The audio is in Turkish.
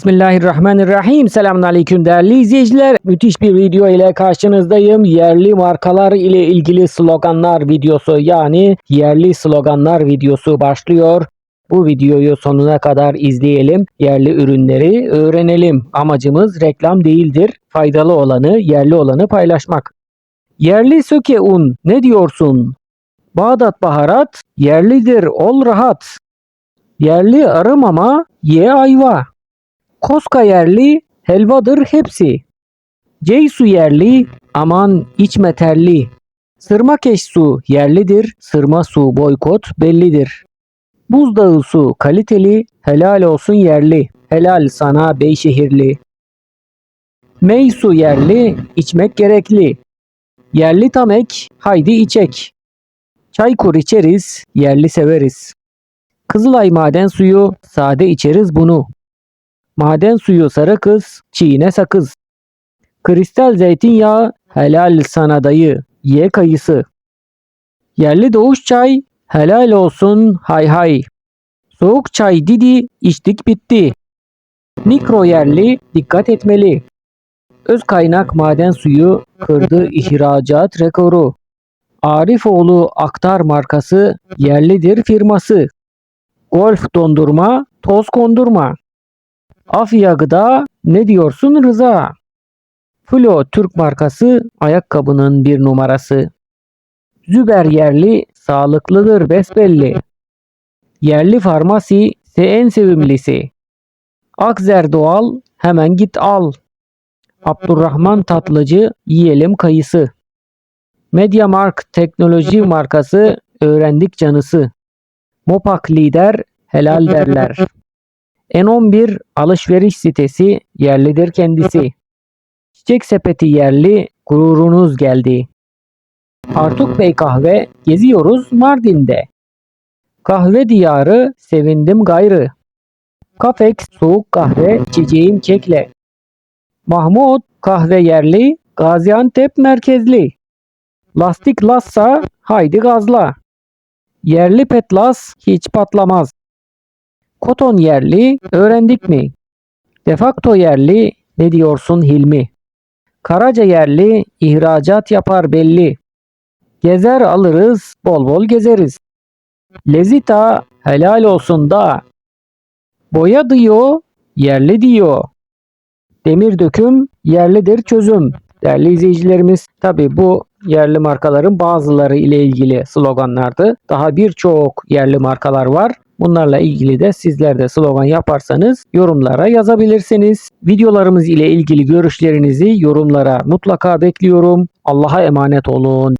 Bismillahirrahmanirrahim. Selamun Aleyküm değerli izleyiciler. Müthiş bir video ile karşınızdayım. Yerli markalar ile ilgili sloganlar videosu yani yerli sloganlar videosu başlıyor. Bu videoyu sonuna kadar izleyelim. Yerli ürünleri öğrenelim. Amacımız reklam değildir. Faydalı olanı, yerli olanı paylaşmak. Yerli söke un ne diyorsun? Bağdat baharat yerlidir ol rahat. Yerli arımama ye ayva. Koska yerli helvadır hepsi. Ceysu yerli aman içme terli. Sırmakeş su yerlidir, sırma su boykot bellidir. Buzdağı su kaliteli, helal olsun yerli. Helal sana Beyşehirli. Mey su yerli, içmek gerekli. Yerli tamek, haydi içek. Çaykur içeriz, yerli severiz. Kızılay maden suyu, sade içeriz bunu. Maden suyu sarı kız, çiğne sakız. Kristal zeytinyağı, helal sana dayı, ye kayısı. Yerli doğuş çay, helal olsun hay hay. Soğuk çay didi, içtik bitti. Mikro yerli, dikkat etmeli. Öz kaynak maden suyu kırdı ihracat rekoru. Arifoğlu Aktar markası yerlidir firması. Golf dondurma, toz kondurma. Afya ne diyorsun Rıza? Flo Türk markası ayakkabının bir numarası. Züber yerli sağlıklıdır besbelli. Yerli farmasi se en sevimlisi. Akzer doğal hemen git al. Abdurrahman Tatlıcı yiyelim kayısı. Mediamarkt teknoloji markası öğrendik canısı. Mopak lider helal derler. N11 alışveriş sitesi yerlidir kendisi. Çiçek sepeti yerli gururunuz geldi. Artuk Bey kahve geziyoruz Mardin'de. Kahve diyarı sevindim gayrı. Kafex soğuk kahve içeceğim kekle. Mahmut kahve yerli Gaziantep merkezli. Lastik lassa haydi gazla. Yerli petlas hiç patlamaz. Koton yerli öğrendik mi? Defakto yerli ne diyorsun Hilmi? Karaca yerli ihracat yapar belli. Gezer alırız bol bol gezeriz. Lezita helal olsun da. Boya diyor yerli diyor. Demir döküm yerlidir çözüm. Değerli izleyicilerimiz tabi bu yerli markaların bazıları ile ilgili sloganlardı. Daha birçok yerli markalar var. Bunlarla ilgili de sizler de slogan yaparsanız yorumlara yazabilirsiniz. Videolarımız ile ilgili görüşlerinizi yorumlara mutlaka bekliyorum. Allah'a emanet olun.